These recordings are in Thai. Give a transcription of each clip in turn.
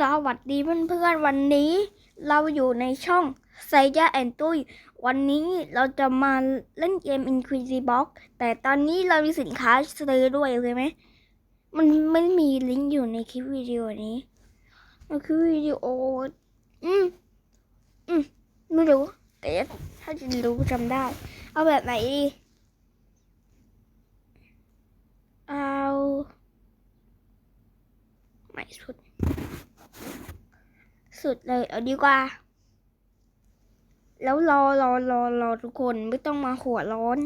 สวัสดีเพื่อนๆวันนี้ เราอยู่ในช่องไซยาแอนตุยวันนี้เราจะมาเล่นเกม Inquisibox แต่ตอนนี้เรามีสินค้าซื้อด้วยโอเคไหม มันไม่มีลิงก์อยู่ในคลิปวิดีโอนี้มันคือวิดีโอ อืม อืม ไม่รู้ แต่ถ้าจะรู้จำได้ เอาแบบไหนดี เอา ไม่สุด สุดเลยเอาดีกว่า แล้วรอรอรอรอทุกคนไม่ต้องมาหัวร้อน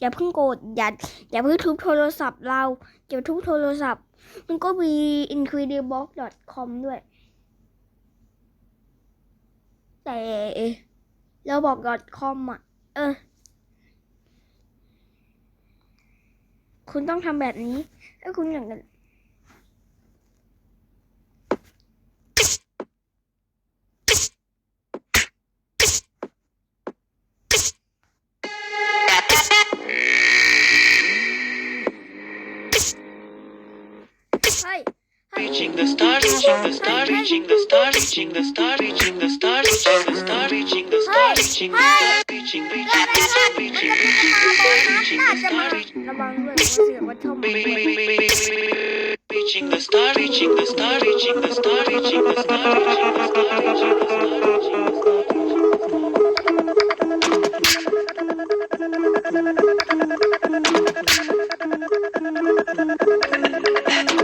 อย่าเพิ่งโกรธอย่าอย่าเพิ่งทุบโทรศัพท์เราอย่าทุบโทรศัพท์ มันก็มี incredibox.com ด้วย แต่เราบอก .com อะ เออ คุณต้องทำแบบนี้ถ้าคุณอยากจะ Reaching the Hi. Reaching the star, reaching the star, reaching the star, reaching the star, reaching the star, reaching the star, reaching the star, reaching the star, reaching, reaching the star, reaching, reaching the star, reaching the star, reaching the star, reaching the star, reaching the star, reaching the star, reaching the star, reaching the star. the you.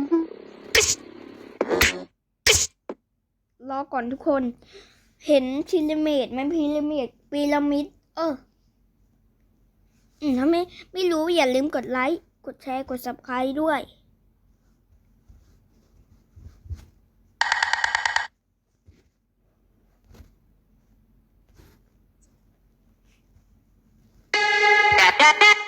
reaching the star. รอก่อนทุกคน เห็นพีระมิดไหมพีระมิดพีระมิด เออถ้าไม่ไม่รู้อย่าลืมกดไลค์ กดแชร์ กด subscribe ด้วย Da da da